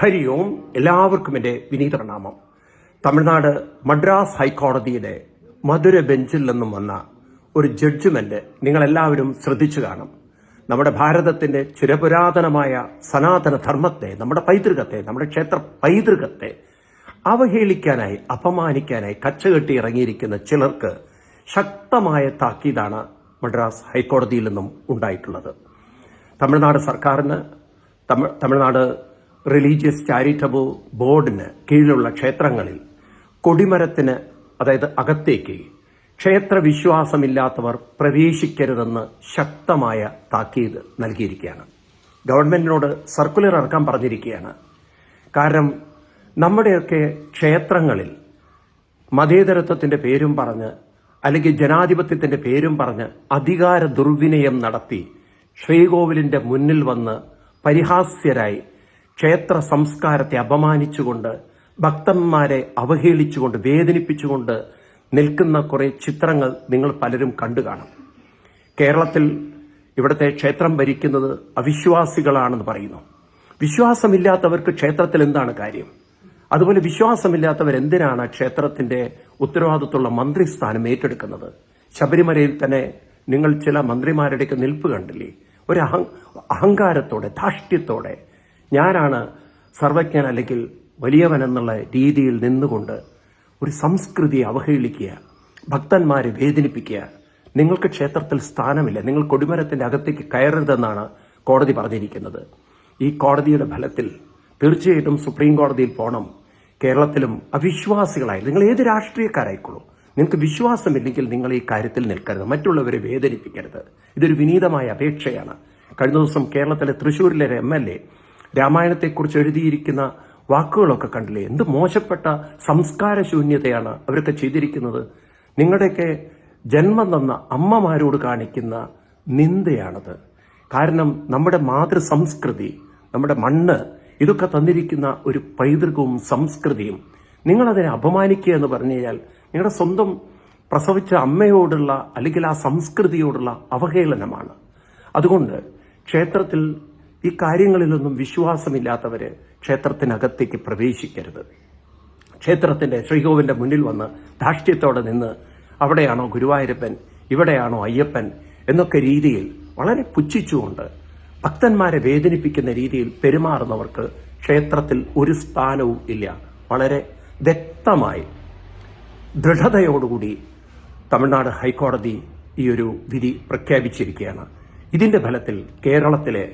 ഹരി ഓം എല്ലാവർക്കും എന്റെ വിനീത പ്രണാമം തമിഴ്നാട് മദ്രാസ് ഹൈക്കോടതിയുടെ മധുര ബെഞ്ചിൽ നിന്നും വന്ന ഒരു ജഡ്ജ്മെന്റ് നിങ്ങളെല്ലാവരും ശ്രദ്ധിച്ചു കാണും. നമ്മുടെ ഭാരതത്തിന്റെ ചിരപുരാതനമായ സനാതന ധർമ്മത്തെ നമ്മുടെ പൈതൃകത്തെ നമ്മുടെ ക്ഷേത്ര പൈതൃകത്തെ അവഹേളിക്കാനായി അപമാനിക്കാനായി കച്ചകെട്ടി ഇറങ്ങിയിരിക്കുന്ന ചിലർക്ക് ശക്തമായ താക്കീതാണ് മദ്രാസ് ഹൈക്കോടതിയിൽ നിന്നും ഉണ്ടായിട്ടുള്ളത്. തമിഴ്നാട് സർക്കാരിന് തമിഴ്നാട് റിലീജിയസ് ചാരിറ്റബിൾ ബോർഡിന് കീഴിലുള്ള ക്ഷേത്രങ്ങളിൽ കൊടിമരത്തിന് അതായത് അകത്തേക്ക് ക്ഷേത്ര വിശ്വാസമില്ലാത്തവർ പ്രവേശിക്കരുതെന്ന് ശക്തമായ താക്കീത് നൽകിയിരിക്കുകയാണ്. ഗവൺമെന്റിനോട് സർക്കുലർ ഇറക്കാൻ പറഞ്ഞിരിക്കുകയാണ്. കാരണം നമ്മുടെയൊക്കെ ക്ഷേത്രങ്ങളിൽ മതേതരത്വത്തിന്റെ പേരും പറഞ്ഞ് അല്ലെങ്കിൽ ജനാധിപത്യത്തിന്റെ പേരും പറഞ്ഞ് അധികാര ദുർവിനയം നടത്തി ശ്രീകോവിലിന്റെ മുന്നിൽ വന്ന് പരിഹാസ്യരായി ക്ഷേത്ര സംസ്കാരത്തെ അപമാനിച്ചുകൊണ്ട് ഭക്തന്മാരെ അവഹേളിച്ചുകൊണ്ട് വേദനിപ്പിച്ചുകൊണ്ട് നിൽക്കുന്ന കുറെ ചിത്രങ്ങൾ നിങ്ങൾ പലരും കണ്ടു കാണും. കേരളത്തിൽ ഇവിടുത്തെ ക്ഷേത്രം ഭരിക്കുന്നത് അവിശ്വാസികളാണെന്ന് പറയുന്നു. വിശ്വാസമില്ലാത്തവർക്ക് ക്ഷേത്രത്തിൽ എന്താണ് കാര്യം? അതുപോലെ വിശ്വാസമില്ലാത്തവർ എന്തിനാണ് ക്ഷേത്രത്തിന്റെ ഉത്തരവാദിത്തമുള്ള മന്ത്രിസ്ഥാനം ഏറ്റെടുക്കുന്നത്? ശബരിമലയിൽ തന്നെ നിങ്ങൾ ചില മന്ത്രിമാരുടെയൊക്കെ നിൽപ്പ് കണ്ടില്ലേ? ഒരു അഹം അഹങ്കാരത്തോടെ ധാഷ്ട്യത്തോടെ ഞാനാണ് സർവജ്ഞൻ അല്ലെങ്കിൽ വലിയവൻ എന്നുള്ള രീതിയിൽ നിന്നുകൊണ്ട് ഒരു സംസ്കൃതിയെ അവഹേളിക്കുക ഭക്തന്മാരെ വേദനിപ്പിക്കുക. നിങ്ങൾക്ക് ക്ഷേത്രത്തിൽ സ്ഥാനമില്ല. നിങ്ങൾ കൊടിമരത്തിന്റെ അകത്തേക്ക് കയറരുതെന്നാണ് കോടതി പറഞ്ഞിരിക്കുന്നത്. ഈ കോടതിയുടെ ഫലത്തിൽ തീർച്ചയായിട്ടും സുപ്രീം കോടതിയിൽ പോകണം കേരളത്തിലും അവിശ്വാസികളായി. നിങ്ങൾ ഏത് രാഷ്ട്രീയക്കാരായിക്കോളൂ. നിങ്ങൾക്ക് വിശ്വാസമില്ലെങ്കിൽ നിങ്ങൾ ഈ കാര്യത്തിൽ നിൽക്കരുത്. മറ്റുള്ളവരെ വേദനിപ്പിക്കരുത്. ഇതൊരു വിനീതമായ അപേക്ഷയാണ്. കഴിഞ്ഞ ദിവസം കേരളത്തിലെ തൃശ്ശൂരിലെ എം എൽ എ രാമായണത്തെക്കുറിച്ച് എഴുതിയിരിക്കുന്ന വാക്കുകളൊക്കെ കണ്ടില്ലേ? എന്ത് മോശപ്പെട്ട സംസ്കാരശൂന്യതയാണ് അവരൊക്കെ ചെയ്തിരിക്കുന്നത്. നിങ്ങളുടെയൊക്കെ ജന്മം തന്ന അമ്മമാരോട് കാണിക്കുന്ന നിന്ദയാണത്. കാരണം നമ്മുടെ മാതൃ സംസ്കൃതി നമ്മുടെ മണ്ണ് ഇതൊക്കെ തന്നിരിക്കുന്ന ഒരു പൈതൃകവും സംസ്കൃതിയും നിങ്ങളതിനെ അപമാനിക്കുക എന്ന് പറഞ്ഞു കഴിഞ്ഞാൽ നിങ്ങളുടെ സ്വന്തം പ്രസവിച്ച അമ്മയോടുള്ള അല്ലെങ്കിൽ ആ സംസ്കൃതിയോടുള്ള അവഹേളനമാണ്. അതുകൊണ്ട് ക്ഷേത്രത്തിൽ ഈ കാര്യങ്ങളിലൊന്നും വിശ്വാസമില്ലാത്തവര് ക്ഷേത്രത്തിനകത്തേക്ക് പ്രവേശിക്കരുത്. ക്ഷേത്രത്തിന്റെ ശ്രീകോവിന്റെ മുന്നിൽ വന്ന് ധാഷ്ട്യത്തോടെ നിന്ന് അവിടെയാണോ ഗുരുവായൂരപ്പൻ ഇവിടെയാണോ അയ്യപ്പൻ എന്നൊക്കെ രീതിയിൽ വളരെ പുച്ഛിച്ചുകൊണ്ട് ഭക്തന്മാരെ വേദനിപ്പിക്കുന്ന രീതിയിൽ പെരുമാറുന്നവർക്ക് ക്ഷേത്രത്തിൽ ഒരു സ്ഥാനവും ഇല്ല. വളരെ വ്യക്തമായി ദൃഢതയോടുകൂടി തമിഴ്നാട് ഹൈക്കോടതി ഈ ഒരു വിധി പ്രഖ്യാപിച്ചിരിക്കുകയാണ്. ഇതിന്റെ ഫലത്തിൽ കേരളത്തിലെ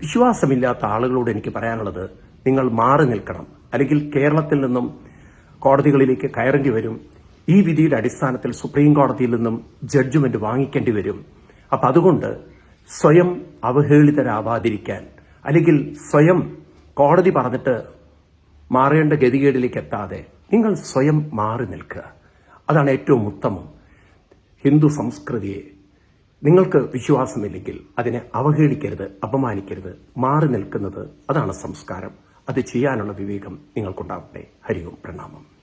വിശ്വാസമില്ലാത്ത ആളുകളോട് എനിക്ക് പറയാനുള്ളത് നിങ്ങൾ മാറി നിൽക്കണം. അല്ലെങ്കിൽ കേരളത്തിൽ നിന്നും കോടതികളിലേക്ക് കയറേണ്ടി വരും. ഈ വിധിയുടെ അടിസ്ഥാനത്തിൽ സുപ്രീം കോടതിയിൽ നിന്നും ജഡ്ജ്മെന്റ് വാങ്ങിക്കേണ്ടി വരും. അപ്പൊ അതുകൊണ്ട് സ്വയം അവഹേളിതരാവാതിരിക്കാൻ അല്ലെങ്കിൽ സ്വയം കോടതി പറഞ്ഞിട്ട് മാറേണ്ട ഗതികേടിലേക്ക് എത്താതെ നിങ്ങൾ സ്വയം മാറി നിൽക്കുക. അതാണ് ഏറ്റവും ഉത്തമം ഹിന്ദു സംസ്കൃതിയെ നിങ്ങൾക്ക് വിശ്വാസമില്ലെങ്കിൽ അതിനെ അവഹേളിക്കരുത് അപമാനിക്കരുത് മാറി നിൽക്കുന്നത് അതാണ് സംസ്കാരം. അത് ചെയ്യാനുള്ള വിവേകം നിങ്ങൾക്കുണ്ടാവട്ടെ. ഹരിയും പ്രണാമം.